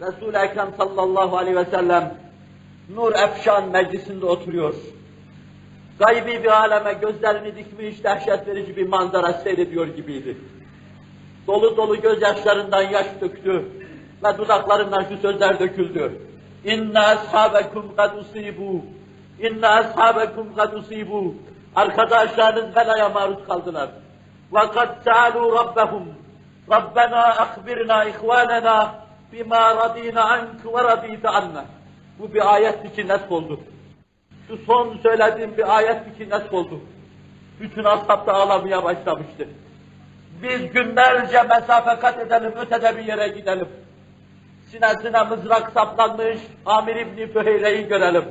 Resul-i Ekrem sallallahu aleyhi ve sellem Nur Efşan meclisinde oturuyor. Gaybi bir aleme gözlerini dikmiş, dehşet verici bir manzara seyrediyor gibiydi. Dolu dolu gözyaşlarından yaş döktü ve dudaklarından şu sözler döküldü. İnne ashabekum kad usibu. İnne ashabekum kad usibu. Arkadaşlarınız belaya maruz kaldılar. Ve kad sa'alu rabbehum. Rabbena akhbirna ihvanena bima radina ank ve radite anna. Bu bir ayet ki net oldu. Şu son söylediğim bir ayet ki net oldu. Bütün ashab da ağlamaya başlamıştı. Biz günlerce mesafe kat edelim, ötede bir yere gidelim. Sinesine mızrak saplanmış Amir İbni Füheyre'yi görelim.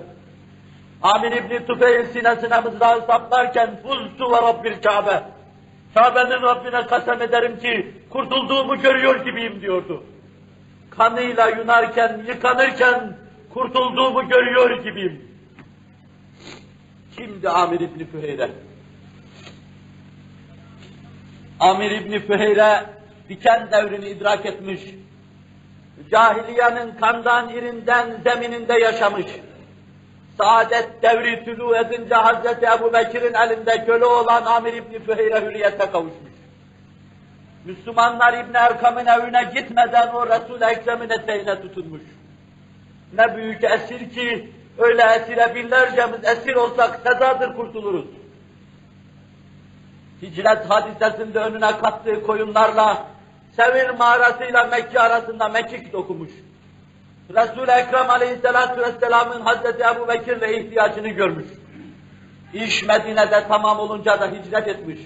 Amir İbni Tufeyl sinesine mızrağı saplarken Fuztu ve Rabbil Kabe. Kabe'nin Rabbine kasem ederim ki kurtulduğumu görüyor gibiyim diyordu. Kanıyla yunarken, yıkanırken kurtulduğumu görüyor gibiyim. Kimdi Amir İbni Füheyre? Amir İbni Füheyre diken devrini idrak etmiş. Cahiliyenin kandan irinden zemininde yaşamış. Saadet devri tülü edince Hazreti Ebu Bekir'in elinde köle olan Amir İbni Füheyre hürriyete kavuşmuş. Müslümanlar İbni Erkam'ın evine gitmeden o Resul-i Ekrem'in eteğine tutunmuş. Ne büyük esir ki öyle esire binlercemiz esir olsak sezadır kurtuluruz. Hicret hadisesinde önüne kattığı koyunlarla Sevir mağarasıyla Mekke arasında mekik dokumuş. Resul-i Ekrem aleyhissalatu vesselamın Hazreti Ebu Bekir'le ihtiyacını görmüş. İş Medine'de tamam olunca da hicret etmiş.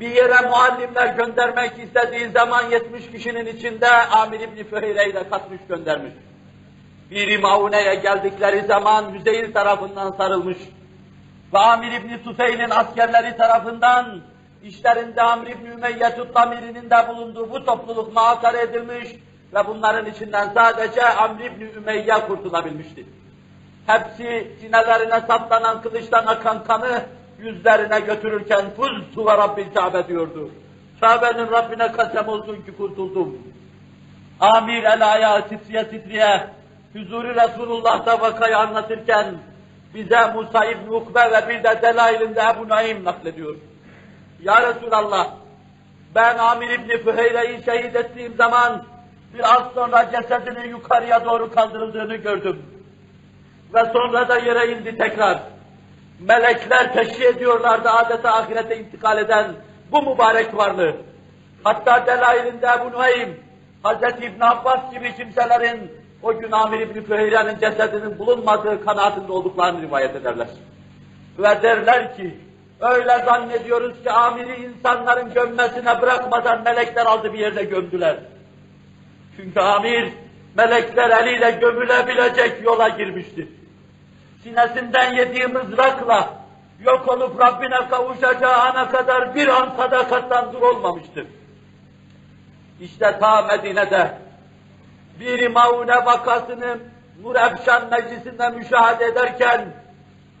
Bir yere muallimler göndermek istediği zaman 70 kişinin içinde Amir İbni Füheyre'yi de katmış göndermiş. Bir Maune'ye geldikleri zaman Hüzeyl tarafından sarılmış. Ve Amir İbni Tufeyl'in askerleri tarafından işlerinde Amr İbni Ümeyye Tuttamiri'nin de bulunduğu bu topluluk muhasara edilmiş ve bunların içinden sadece Amr İbni Ümeyye kurtulabilmişti. Hepsi sinelerine saplanan kılıçtan akan kanı yüzlerine götürürken Fuztu ve Rabbil Kabe diyordu. Kabe'nin Rabbine kasem olsun ki kurtuldum. Amir el ayağı titriye titriye huzuri Resulullah'ta vakayı anlatırken bize Musa İbni Ukbe ve bir de delailinde Ebu Naim naklediyor. Ya Resulallah, ben Amir İbni Füheyre'yi şehit ettiğim zaman biraz sonra cesedinin yukarıya doğru kaldırıldığını gördüm. Ve sonra da yere indi tekrar. Melekler teşhi ediyorlardı adeta ahirete intikal eden bu mübarek varlığı. Hatta delailinde Ebu Nuaym, Hz. İbn Abbas gibi kimselerin o gün Amir İbni Füheyre'nin cesedinin bulunmadığı kanaatinde olduklarını rivayet ederler. Ve derler ki, öyle zannediyoruz ki amiri insanların gömmesine bırakmadan melekler aldı bir yerde gömdüler. Çünkü amir, melekler eliyle gömülebilecek yola girmişti. Sinesinden yediği mızrakla yok olup Rabbine kavuşacağı ana kadar bir an sadakattan dur olmamıştır. İşte ta Medine'de bir Maune vakasını Nur Efşan meclisinde müşahede ederken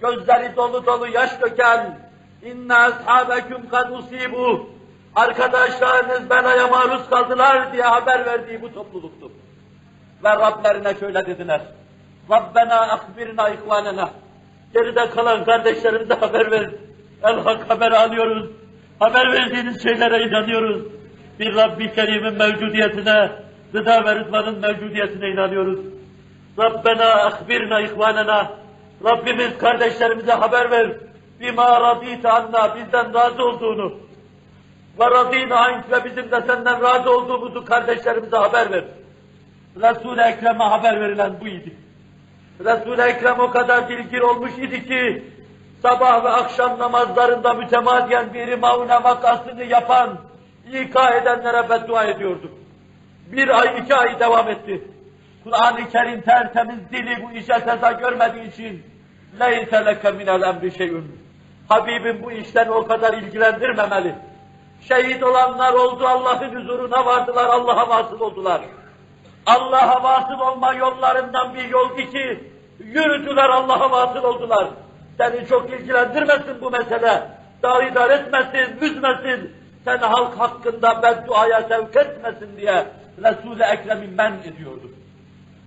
gözleri dolu dolu yaş döken inna ashabeküm kad usibu arkadaşlarınız belaya maruz kaldılar diye haber verdiği bu topluluktu. Ve Rablerine şöyle dediler. Rabbena akbirna ihvanena. Geride kalan kardeşlerimize haber ver. El hak haber alıyoruz. Haber verdiğiniz şeylere inanıyoruz. Bir Rabbi Kerim'in mevcudiyetine, gıda ve rızmanın mevcudiyetine inanıyoruz. Rabbena akbirna ihvanena. Rabbimiz kardeşlerimize haber ver. Bima radite anna bizden razı olduğunu. Ve radina ank ve bizim de senden razı olduğumuzu kardeşlerimize haber ver. Resul-i Ekrem'e haber verilen bu idi. Resul-i Ekrem o kadar dilgir olmuş idi ki sabah ve akşam namazlarında mütemadiyen bir maune vakasını yapan, ika edenlere beddua ediyordu. Bir ay, iki ay devam etti. Kur'an-ı Kerim tertemiz dili bu işe seza görmediği için لَيْسَ لَكَ مِنَ الْاَمْرِ شَيْءٌ Habibim bu işten o kadar ilgilendirmemeli. Şehit olanlar oldu, Allah'ın huzuruna vardılar, Allah'a vasıl oldular. Allah'a vasıl olma yollarından bir yol ki yürüdüler, Allah'a vasıl oldular. Seni çok ilgilendirmesin bu mesele. Davidar etmesin, üzmesin. Sen halk hakkında bedduaya sevk etmesin diye Resul-i Ekrem'i men ediyordu.